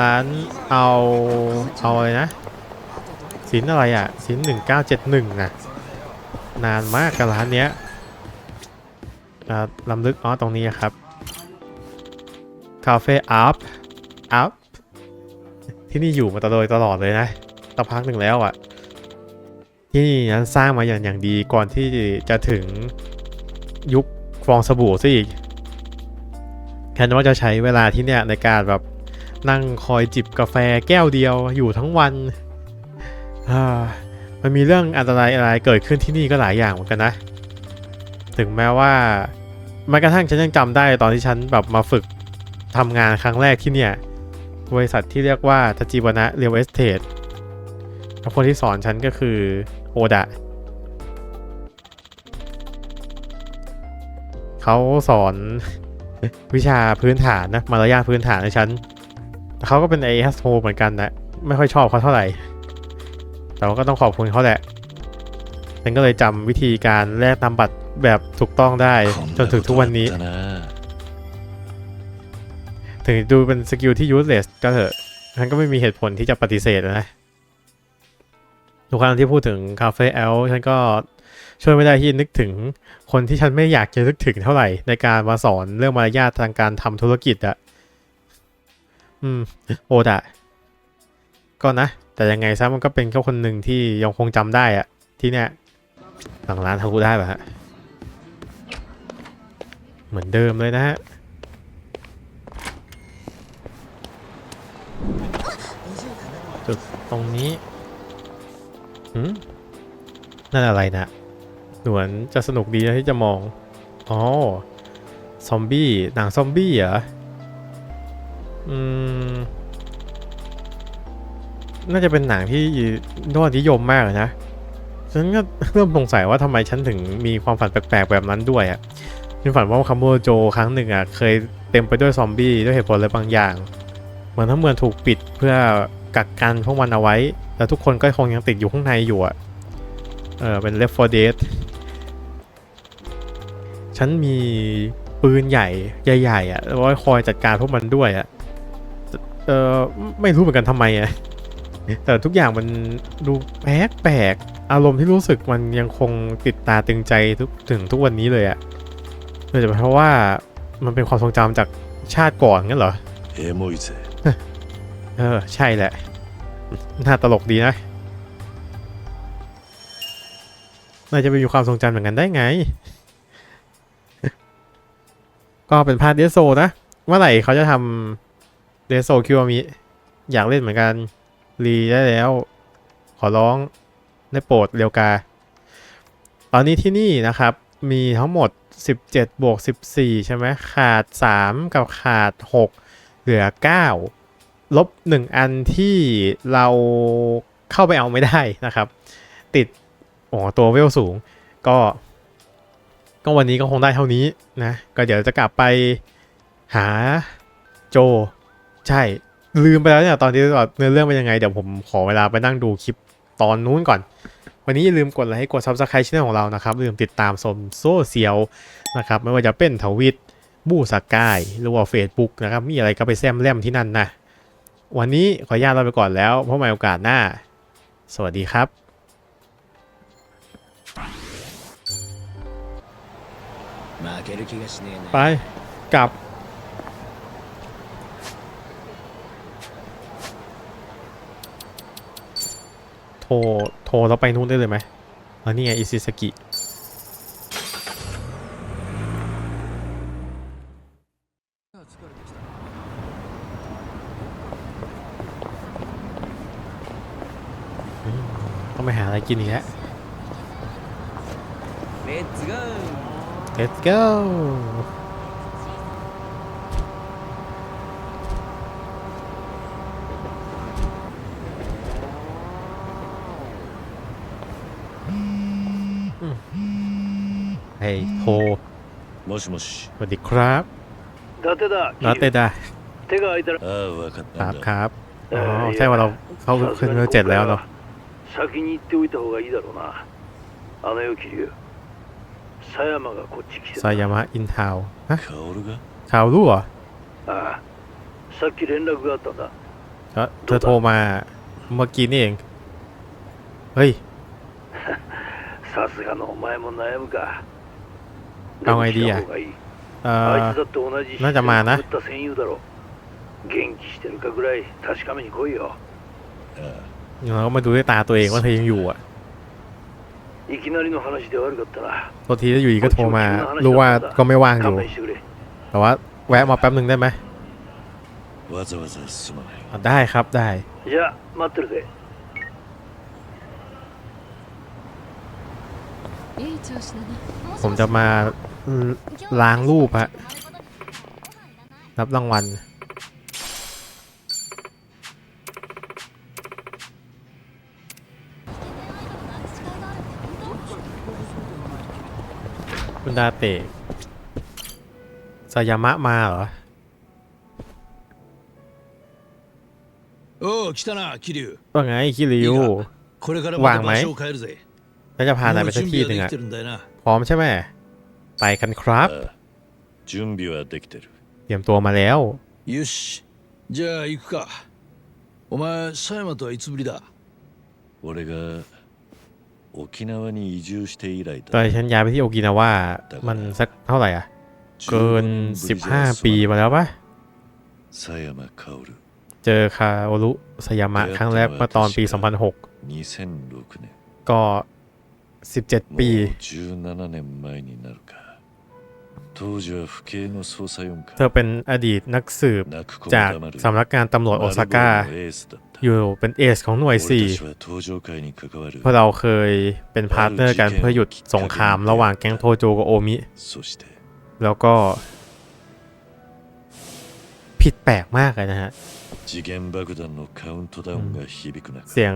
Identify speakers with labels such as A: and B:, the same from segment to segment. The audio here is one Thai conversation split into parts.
A: ร้านเอาเอาอะไรนะสินอะไรอะสินหนึ่งเก้าเจ็ดหนึ่งนะนานมากกับร้านเนี้ยลำลึกอ๋อตรงนี้ครับคาเฟ่อัพอัพที่นี่อยู่มาตลอดตลอดเลยนะสักพักหนึ่งแล้วอะ ที่นี่นั้นสร้างมาอย่างอย่างดีก่อนที่จะถึงยุคฟองสบู่ซะอีกแค่นว่าจะใช้เวลาที่เนี่ยในการแบบ นั่งคอยจิบกาแฟแก้วเดียวอยู่ทั้งวัน มันมีเรื่องอันตรายอะไรเกิดขึ้นที่นี่ก็หลายอย่างเหมือนกันนะ ถึงแม้ว่าแม้กระทั่งฉันยังจำได้ตอนที่ฉันแบบมาฝึกทำงานครั้งแรกที่เนี่ย บริษัทที่เรียกว่าทจิวนะเรียลเอสเทดแล้วคนที่สอนฉันก็คือโอดะเขาสอนวิชาพื้นฐานนะมารยาทพื้นฐานในฉัน แต่เขาก็เป็นไอฮัสโฮเหมือนกันนะไม่ค่อยชอบเขาเท่าไหร่ แต่ว่าก็ต้องขอบคุณเขาแหละฉันก็เลยจำวิธีการแลกนามบัตรแบบถูกต้องได้จนถึงทุกวันนี้ ถึงดูเป็นสกิลที่ยูสเลสก็เถอะฉันก็ไม่มีเหตุผลที่จะปฏิเสธนะทุกครั้งที่พูดถึงคาเฟ่แอลฉันก็ช่วยไม่ได้ที่นึกถึงคนที่ฉันไม่อยากจะนึกถึงเท่าไหร่ในการมาสอนเรื่องมารยาททางการทำธุรกิจอะ อืมโอดะก็นะ แต่ยังไงซะมันก็เป็นแค่คนหนึ่งที่ยังคงจำได้อะที่เนี่ยหลังร้านทะลุได้ป่ะฮะ เหมือนเดิมเลยนะฮะจุดตรงนี้หืมนั่นอะไรนะเหมือนจะสนุกดีนะที่จะมอง อ๋อ ซอมบี้หนังซอมบี้เหรอ อืม น่าจะเป็นหนังที่ยอดนิยมมากเลยนะ ฉันก็เริ่มสงสัยว่าทำไมฉันถึงมีความฝันแปลกๆแบบนั้นด้วยอะ่ะฉันฝันว่าคัมโบโจครั้งหนึ่งอะ่ะเคยเต็มไปด้วยซอมบี้ด้วยเหตุผลอะไรบางอย่าง เหมือนทั้งเมืองถูกปิดเพื่อกักกันพวกมันเอาไว้ แล้วทุกคนก็คงยังติดอยู่ข้างในอยู่อะเออเป็น Left 4 Dead ฉันมีปืนใหญ่ใหญ่ๆอะแล้วไว้คอยจัดการพวกมันด้วยอะเออไม่รู้เหมือนกันทำไมอะ แต่ทุกอย่างมันดูแปลกแปลกอารมณ์ที่รู้สึกมันยังคงติดตาตึงใจทุกถึงทุกวันนี้เลยอะโดยเฉพาะเพราะว่ามันเป็นความทรงจำจากชาติก่อนงั้นเหรอ
B: เอโมอิ
A: เซเออใช่แหละ น่าตลกดีนะน่าจะไปอยู่ความทรงจำเหมือนกันได้ไง ก็เป็นพาดเดโซนะ เมื่อไหร่เขาจะทำเดโซคิวามิ อยากเล่นเหมือนกัน รีได้แล้ว ขอร้องได้โปรดเร็วกา ตอนนี้ที่นี่นะครับมีทั้งหมด 17 บวก 14 ใช่ไหมขาด 3 กับขาด 6 เหลือ 9 ลบ 1 อันที่เราเข้าไปเอาไม่ได้นะครับ ติดโอ้ตัวเวลสูง ก็ ก็วันนี้ก็คงได้เท่านี้นะ ก็เดี๋ยวจะกลับไปหาโจ ใช่ ลืมไปแล้วเนี่ยตอนที่เนื้อเรื่องเป็นยังไง เดี๋ยวผมขอเวลาไปนั่งดูคลิปตอนนู้นก่อน วันนี้อย่าลืมกดไลค์กดซับสไครต์ช่องของเรานะครับ ลืมติดตามสมโซเซียลนะครับ ไม่ว่าจะเป็นทวิตบูสกายหรือว่าเฟซบุ๊กนะครับ มีอะไรก็ไปแซมแลมที่นั่นนะวันนี้ขออนุญาตเราไปก่อนแล้วพบใหม่โอกาสหน้า สวัสดีครับไปกลับ โทร โทรแล้วไปนู่นได้เลยไหมอ๋อนี่ไงอิซิสกิ ต้องไปหาอะไรกินอีกแล้ว
C: Let's go
A: Let's go เฮ้ยโทร
B: もしもし
A: สวัสดีครับ
D: 伊達だ
A: นัดเตดา
D: 手が空いたら
B: ああ分かっ
A: ครั
B: た
A: บ
B: ん
A: ค
B: だ
A: รับ อ๋อ ใช่ว่าเราเขาขึ้นเรือเจ็ดแล้วเนาะ
D: 先に行っておいた方がいいだろうなあの世桐生狭山がこっち来て
A: ซายามะอินทาวฮะ
B: 薫が
A: ข่าวรู้เหรอ
D: ああさっき連絡があったんだ
A: ก็เธอโทรมาเมื่อกี้นี่เอง เฮ้ย
D: さすがのお前も悩むか เอาไงดีอะ
A: เออ
D: น่าจะมานะ
A: เราก็มาดูด้วยตาตัวเองว่าเธอยังอยู่อะ
D: บา
A: งทีถ้าอยู่อีกก็โทรมา รู้ว่าก็ไม่ว่างอยู่ แต่ว่าแวะมาแป๊บหนึ่งได้ไหมได้ครับได้ผมจะมา ล้างรูปฮะ รับรางวัล คุณดาเตะสายามะมาเหรอ
C: おお来たな桐生
A: ว่าไงคิริว
C: これから
A: わんまい
C: また場所を変えるぜ
A: แล้วจะพานา
C: も
A: ย
C: う
A: ไปสัก
C: 準
A: ที่
C: 備
A: หนึ่ง
C: はで
A: อะ
C: きてるんだよな
A: พร้อมใช่ไหม ไปกันครับ
B: ああ準備はできてる
A: เตรียมตัวมาแล้ว
C: よしじゃあ行くかお前狭山とはいつぶりだ
B: 俺が沖縄に移住して以来
A: ตอน
B: だ
A: ฉันย้ายไปที่โอกินาว่ามันสักเท่าไหร่อ่ะ เกิน 15 ปีมาแล้วปะ
B: 狭山薫
A: เจอคาโอรุสยามะครั้งแรกเมื่อตอนปี 2006
B: 2006年
A: ก็ 17 ปี เธอเป็นอดีตนักสืบจากสำนักงานตำรวจโอซาก้า อยู่เป็นเอสของหน่วยสี่พวกเราเคยเป็นพาร์ทเนอร์กันเพื่อหยุดสงครามระหว่างแก๊งโทโจกับโอมิ แล้วก็ ผิดแปลกมากเลยนะฮะ เสียง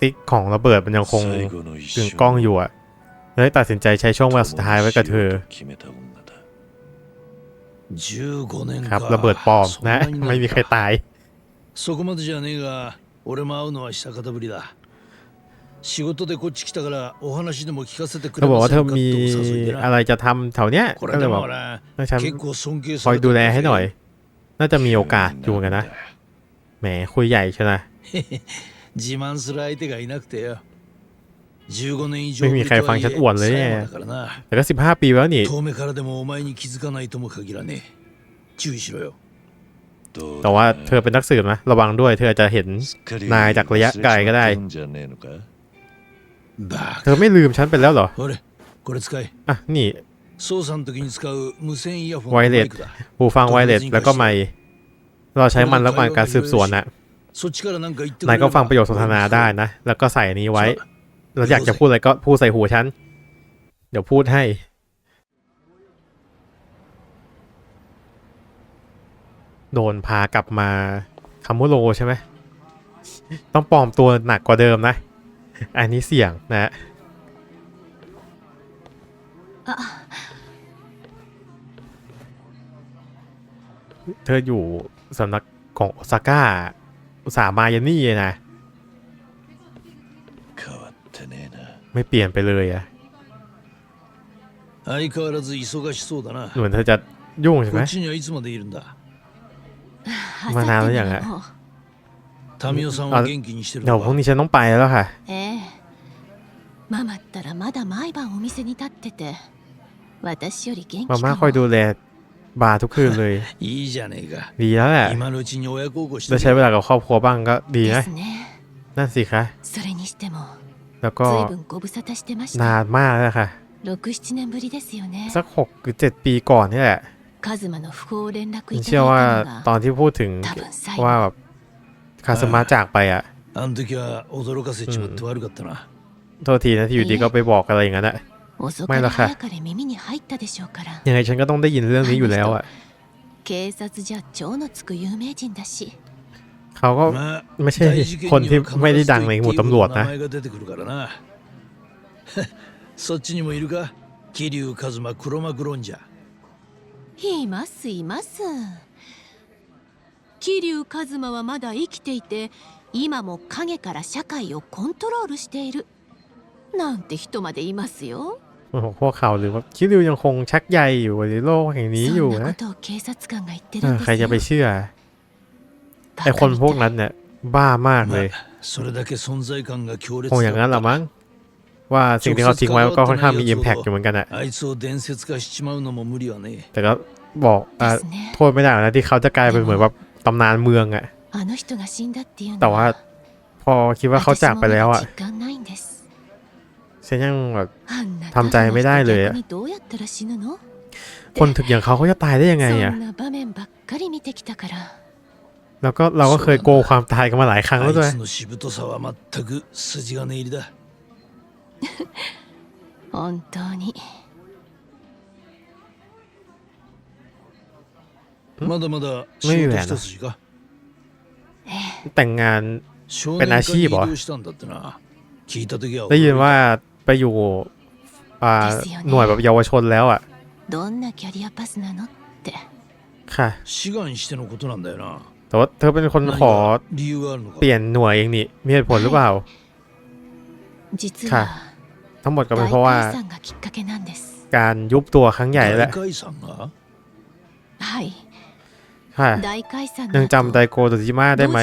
A: ติ๊กของระเบิดมันยังคงกึ่งก้องอยู่อะ เลยตัดสินใจใช้ช่วงเวลาสุดท้ายไว้กับเธอครับระเบิดปอมนะ ไม่มีใครตายเขาบอกว่าเธอมีอะไรจะทำแถวเนี้ยก็เลยบอกน่า
C: จะ
A: คอยดูแลให้หน่อย น่าจะมีโอกาสอยู่กันนะแหมคุยใหญ่ใช่ไหม ไม่มีใครฟังฉันอ้วนเลยแน่แต่ถ้าสิบห้าปีแล้วนี่แต่ว่าเธอเป็นนักสืบนะระวังด้วย เธอจะเห็นนายจากระยะไกลก็ได้ เธอไม่ลืมฉันไปแล้วเหรออะนี่ไว
C: เลส
A: หูฟังไวเลสแล้วก็ไม่เราใช้มันระหว่างการสืบสวนนะนายก็ฟังประโยชน์สนทนาได้นะ แล้วก็ใส่นี้ไว้ เราอยากจะพูดอะไรก็พูดใส่หูฉัน เดี๋ยวพูดให้ โดนพากลับมาคามุโรใช่ไหม ต้องปลอมตัวหนักกว่าเดิมนะ อันนี้เสี่ยงนะเธออยู่สำนักของโอซาก้าอุตสามายันนี่เลยนะ ไม่เปลี่ยนไปเลยอะ
C: 相変わらず忙しそうだな
A: เหมือนเธอจะยุ่งใช่
C: こ
A: ไหม
C: っちにはいつまでいるんだ
A: まあなんやが
E: もう
C: 民生さんは元気にしてる
A: เดี๋ยว
C: の
A: พรุ่ง
C: か
A: นี้ฉันต้องไปแล้วค่ะ
E: ええママったらまだ毎晩お店に立ってて私より元気
A: มาม่า
E: か
A: คอยดู
E: も
A: แลบาร์ทุกคืนเลย
C: いいじゃねえか
A: ดีแล้วแหละ
C: 今のうちに親孝行し
A: ได้
C: て
A: ใช้เวลากับครอบครัวบ้างก็ดี
E: で
A: นะ
E: すね
A: นั่นสิคะ
E: それにしても
A: แล้วก็
E: ずいぶんご無沙汰してまし
A: นา
E: た
A: นมากแล้วค่ะ
E: 67年ぶりですよね
A: สักหกหรือเจ็ดปีก่อนนี่แหละ
E: カズマの不幸を連絡
A: ผม
E: いた
A: เชื่อว่า
E: だいたの
A: ตอน
E: が
A: ที่พูดถึง
E: 多分最
A: ว่า
E: 後
A: แบบคาสมาจากไปอ่ะ
C: あの時は驚かせちまって悪かったな、
A: โทษทีนะที่อยู่ดีก็ไปบอกอะไรอย่างนั้นอะ
E: 遅かれ
A: 前のか
E: 早かれ耳に入ったでしょうから
A: ยังไงฉันก็ต้องได้ยินเรื่องนี้อยู่แล้วอ่ะ
E: 警察じゃ超のつく有名人だし
A: เขาก็
C: まあ
A: ไม่ใช่
C: 大事件
A: คน
C: に
A: ที่
C: は必
A: ไม่ได้
C: ず
A: ดัง
C: と
A: ใน
C: 言
A: ห
C: って
A: มู่
C: いいほ
A: ตำรวจ
C: ど
A: นะ
C: 名前が出てくるからなそっちにもいるか桐生一馬黒幕論者
E: いますいます桐生一馬はまだ生きていて今も影から社会をコントロールしているなんて人までいますよ
A: โอ้โหพวกเขาหรือว่าคิริวยังคงชักใยอยู่ในโลกแห่งนี้อยู่
E: そんなこ
A: นะ
E: とを警察官が言って
A: เอ
E: るん
A: อ
E: で
A: ใคร
E: す
A: จะ
E: よ
A: ไปเชื่อ ไอคนพวกนั้นเนี่ย บ้ามากเลยคงอย่างนั้นแหละมั้งว่าสิ่งที่เขาทิ้งไว้ก็ค่อนข้างมีอิมแพคอยู่เหมือนกันอะแต่ก็บอกอโทษไม่ได้นะที่เขาจะกลายเป็นเหมือนแบบตำนานเมืองอะแต่ว่าพอคิดว่าเขาจากไปแล้วอะฉันยังแบบทำใจไม่ได้เลยอะคนถึกอย่างเขาเขาจะตายได้ยังไงอะ แล้วก็เราก็เคยโกงความตายกันมาหลายครั้ง
C: あ
A: แล้วด้วย
C: いつのしぶとさは全く筋金入りだ
E: 本当に
C: まだまだ仕事一筋か
A: แต่งงาน
C: 少
A: เป็น
C: 年
A: อา
C: 課
A: ชี
C: に
A: พเหรอ
C: 移動したんだってな聞いた時は
A: ได้ยินว่าไปอยู่อ่า
E: ですよね
A: หน่วยแบบเยาวชนแล้วอ่ะ
E: どんなキャリアパスなのって
A: ค่ะ แต่ว่าเธอเป็นคนขอเปลี่ยนหน่วยเองนี่มีเหตุผลหรือเปล่าค่ะ ทั้งหมดก็เป็นเพราะว่า การยุบตัวครั้งใหญ่แหละค่ะยังจำไดโกโตจิมะได้ไหม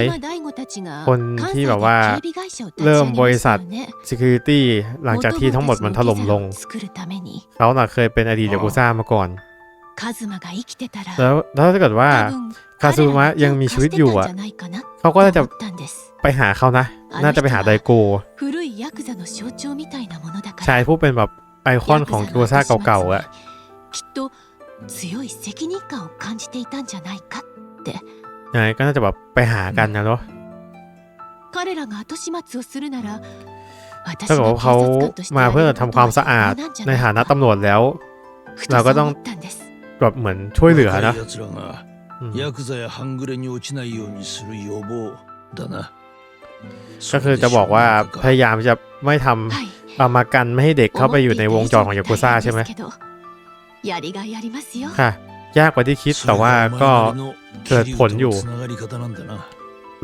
A: คนที่แบบว่าเริ่มบริษัท Security หลังจากที่ทั้งหมดมันถล่มลง เขาน่ะเคยเป็นอดีตยากุซ่ามาก่อน แล้วถ้าเกิดว่า คาซูมะยังมีชีวิตอยู่อะเขาก็น่าจะไปหาเขานะ น่าจะไปหาไดโกชายผู้เป็นแบบไอคอนของกิวซ่าเก่าๆอะยังไงก็น่าจะแบบไปหากันนะเนาะถ้าเกิดว่าเขามาเพื่อทำความสะอาดในฐานะตำรวจแล้ว เราก็ต้องแบบเหมือนช่วยเหลือนะ
C: ヤクザや半グレに落ちないようにする予防だな
A: ก็คือจะบอกว่าพยายามจะไม่ทำ
E: はい
A: เอามากันไม่ให้เด็กเข้าไปอยู่ในวงจรของยากุซ่าใช่ไหม
E: 思っていた以上に大変ですけどやりがいありますよ
A: ค่ะ ยากกว่าที่คิดแต่ว่าก็ เกิดผลอยู่
C: つながり方なんだな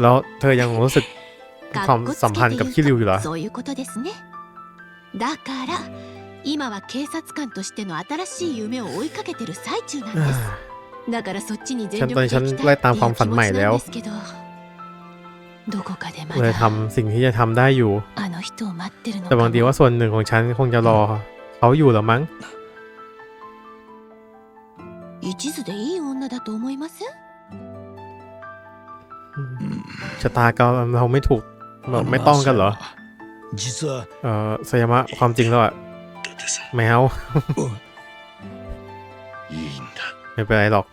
A: แล้วเธอยังรู้สึกความสัมพันธ์กับคิริวอยู่เหรอ
E: そういうことですねだから今は警察官としての新しい夢を追いかけてる最中なんです だからそっちに全力で行きたいっていう気持ちなんですけどどこかでま
A: เลย
E: だ
A: ทำสิ่งที่จะทำได้อยู่
E: あの人を待ってるの
A: แต่
E: か
A: บางที
E: も
A: ว่าส่วนหนึ่งของฉันคงจะรอเขาอยู่แล้วมั้ง
E: 一途でいい女だと思いません
A: ชะตากรรมเราไม่ถูกแบบไม่ต้องกันเหรอ
C: 実は
A: เออสยามะความจริงแล้วอะ
B: 伊達さ
A: แมว
C: お
B: んいいんだ
A: ไม่เป็นไรหรอก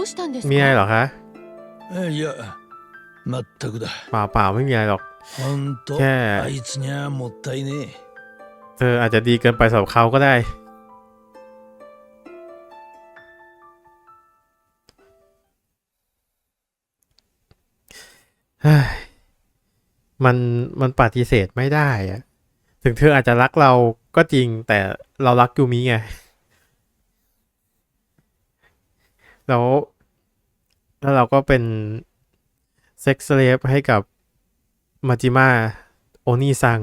E: どうしたんです
A: มีอะไร
E: か
A: เหรอคะ
C: いやまったくだ
A: เปล่าเปล่าไม่มีอะไรหรอก
C: ほんと
A: แค่
C: あいつにゃもったいね
A: เธออาจจะดีเกินไปสำหรับเขาก็ได้ เฮ้ยมันมันปฏิเสธไม่ได้อะถึงเธออาจจะรักเราก็จริง แต่เรารักยูมิไง แล้ว แล้วเราก็เป็นเซ็กซ์เลฟให้กับมาจิมะโอนี่ซัง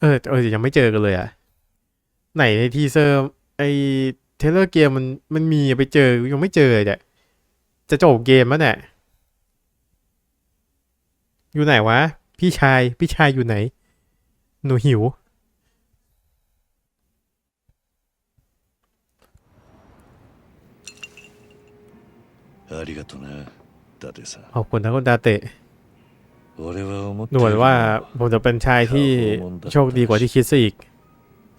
A: เออเออยังไม่เจอกันเลยอะไหนในทีเซอร์ ไอเทเลอร์เกมมันมันมีไปเจอยังไม่เจอเลยเนี่ยจะจบเกมแล้วเนี่ยอยู่ไหนวะ พี่ชาย พี่ชายอยู่ไหน หนูหิว
B: ありがとな伊達さん
A: ขอบคุณนะคุณดาเตะ
B: 俺は思って
A: ดูเหมือนว่าผมจะเป็นชายที่โชคดีกว่าที่คิดซะอีก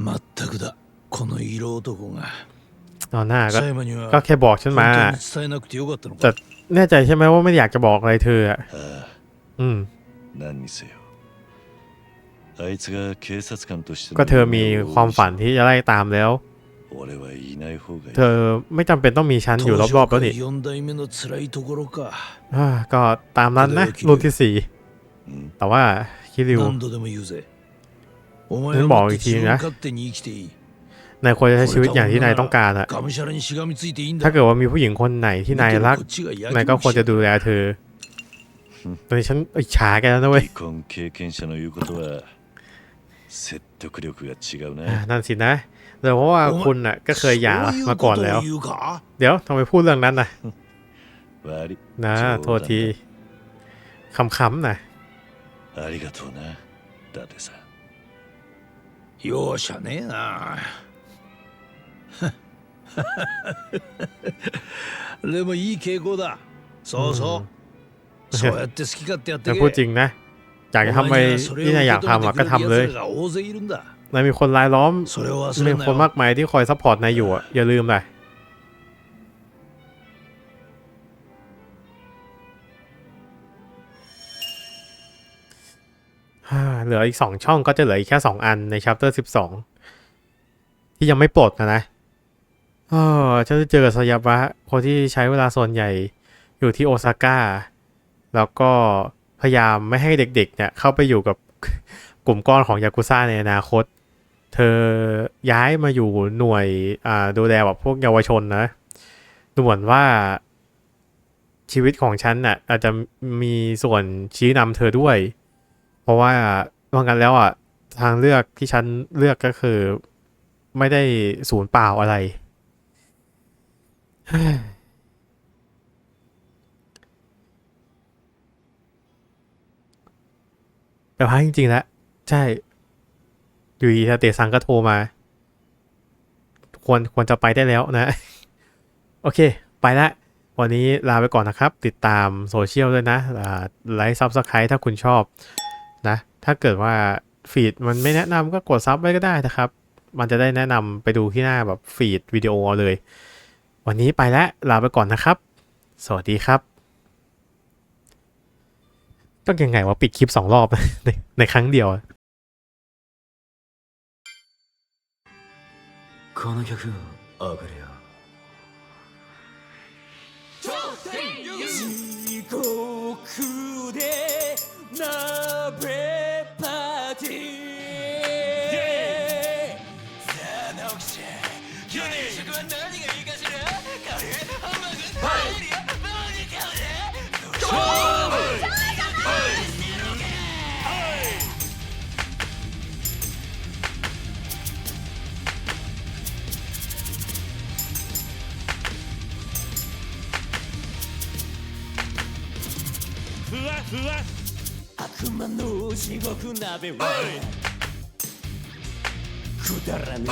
C: まったくだこの色男が
A: ตอนหน้าก็
C: 狭山には
A: ก็แค่บอกฉัน
C: 本
A: มา
C: 当に伝えなくてよかったの
A: แต่
C: か
A: แน่ใจใช่ไหมว่าไม่อยากจะบอกอะไรเธออ่ะ
B: ああ
A: อืม
B: 何にせよあいつが警察官としての
A: ก็เธอมีความฝันที่จะไล่ตามแล้ว เธอไม่จำเป็นต้องมีชั้นอยู่รอบๆแล้วนี่ก็ตามนั้นนะรุ่นที่สี่แต่ว่าคิริว
C: นั่นบอกอีกทีนะ
A: นายควรจะใช้ชีวิตอย่างที่นายต้องการอะถ้าเกิดว่ามีผู้หญิงคนไหนที่นายรัก นายก็ควรจะดูแลเธอ ตอนนี้ฉันอิจฉาแกแล้วนะเว้ยนั่นสินะ แต่เพราะว่าคุณน่ะก็เคยหย่า
C: そういう
A: มา
C: こ
A: ก่อน
C: と
A: แล้ว
C: を言うか
A: เดี๋ยวทำไมพูดเรื่องนั้นนะ
B: 悪い
A: นะ
B: 冗談だ
A: โทษทีคำๆนะ
B: ありがとうな伊達さん
C: 容赦ねえなでもいい傾向だそうそう、そうやって好き勝手やって
A: แต่
C: け
A: พูดจริงนะอยากจะทำอะไร
C: お前にはそれを
A: ที่
C: 受
A: นาย
C: け
A: อยาก
C: 止
A: ทำ
C: め
A: อ่ะ
C: て
A: ก็
C: くれ
A: ทำ
C: る
A: เลย นายมีคนรายล้อมมีคนมากมายที่คอยซัพพอร์ตนายอยู่อย่าลืมเลยเหลืออีกสองช่องก็จะเหลืออีกแค่สองอันในชัปเตอร์สิบสองที่ยังไม่ปลดนะนะเออจะเจอกับสยาะคนที่ใช้เวลาส่วนใหญ่อยู่ที่โอซาก้าแล้วก็พยายามไม่ให้เด็กๆเนี่ยเข้าไปอยู่กับกลุ่มก้อนของยากุซ่าในอนาคต เธอย้ายมาอยู่หน่วยอ่าดูแลแบบพวกเยาวชนนะดูเหมือนว่าชีวิตของฉันน่ะ อาจจะมีส่วนชี้นำเธอด้วย เพราะว่าว่ากันแล้วอะทางเลือกที่ฉันเลือกก็คือ ไม่ได้ศูนย์เปล่าอะไร แต่ว่าจริงๆแล้วใช่ อยู่ดีเตซังก็โทรมา ควรควรจะไปได้แล้วนะ โอเค ไปละ วันนี้ลาไปก่อนนะครับ ติดตามโซเชียลด้วยนะไลค์ซับสไครต์ถ้าคุณชอบนะ ถ้าเกิดว่าฟีดมันไม่แนะนำก็กดซับไว้ก็ได้นะครับ มันจะได้แนะนำไปดูที่หน้าแบบฟีดวิดีโอเอาเลย วันนี้ไปแล้วลาไปก่อนนะครับ สวัสดีครับต้องยังไงว่าปิดคลิปสองรอบในในครั้งเดียว
F: この曲を送るよ。地獄で鍋悪魔の地獄鍋は。くだらぬ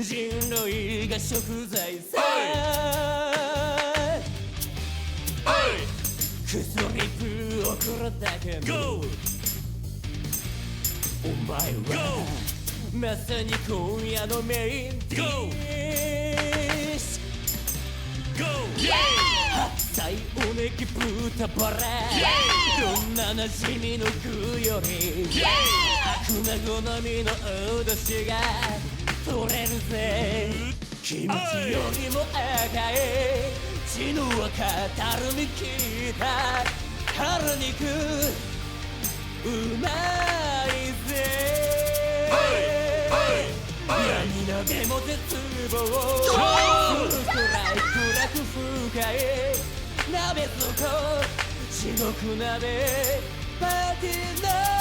F: 人類が食材さ。クソリップ送るだけのお前はまさに今夜のメインディッ白菜おネギ豚バラどんな馴染みの具より。悪魔好みの脅しが。取れるぜ。キムチよりも赤い血の赤たるみきた。春肉うまいぜ。闇のでも絶望。するくらい暗く深い鍋底。地獄鍋。パーティーの